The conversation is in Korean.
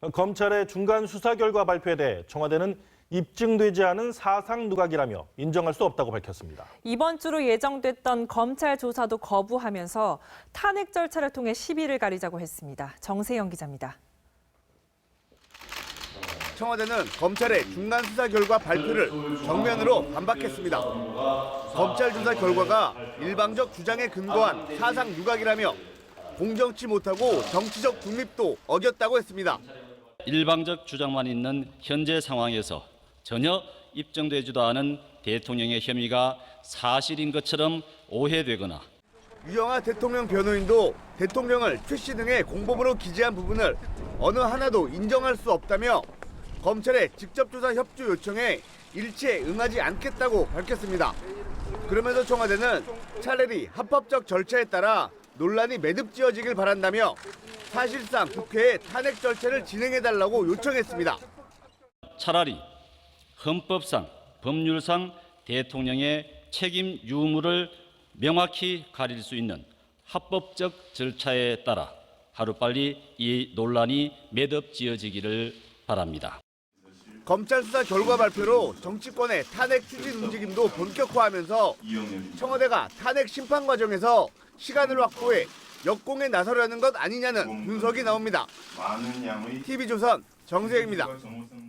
검찰의 중간 수사 결과 발표에 대해 청와대는 입증되지 않은 사상 누각이라며 인정할 수 없다고 밝혔습니다. 이번 주로 예정됐던 검찰 조사도 거부하면서 탄핵 절차를 통해 시비를 가리자고 했습니다. 정세영 기자입니다. 청와대는 검찰의 중간 수사 결과 발표를 정면으로 반박했습니다. 검찰 조사 결과가 일방적 주장에 근거한 사상 누각이라며 공정치 못하고 정치적 중립도 어겼다고 했습니다. 일방적 주장만 있는 현재 상황에서 전혀 입증되지도 않은 대통령의 혐의가 사실인 것처럼 오해되거나 유영하 대통령 변호인도 대통령을 최씨 등의 공범으로 기재한 부분을 어느 하나도 인정할 수 없다며 검찰의 직접 조사 협조 요청에 일체 응하지 않겠다고 밝혔습니다. 그러면서 청와대는 차라리 합법적 절차에 따라 논란이 매듭지어지길 바란다며 사실상 국회에 탄핵 절차를 진행해달라고 요청했습니다. 차라리 헌법상 법률상 대통령의 책임 유무를 명확히 가릴 수 있는 합법적 절차에 따라 하루빨리 이 논란이 매듭지어지기를 바랍니다. 검찰 수사 결과 발표로 정치권의 탄핵 추진 움직임도 본격화하면서 청와대가 탄핵 심판 과정에서 시간을 확보해 역공에 나서려는 것 아니냐는 분석이 나옵니다. 많은 양의 TV조선 정세영입니다. 정호성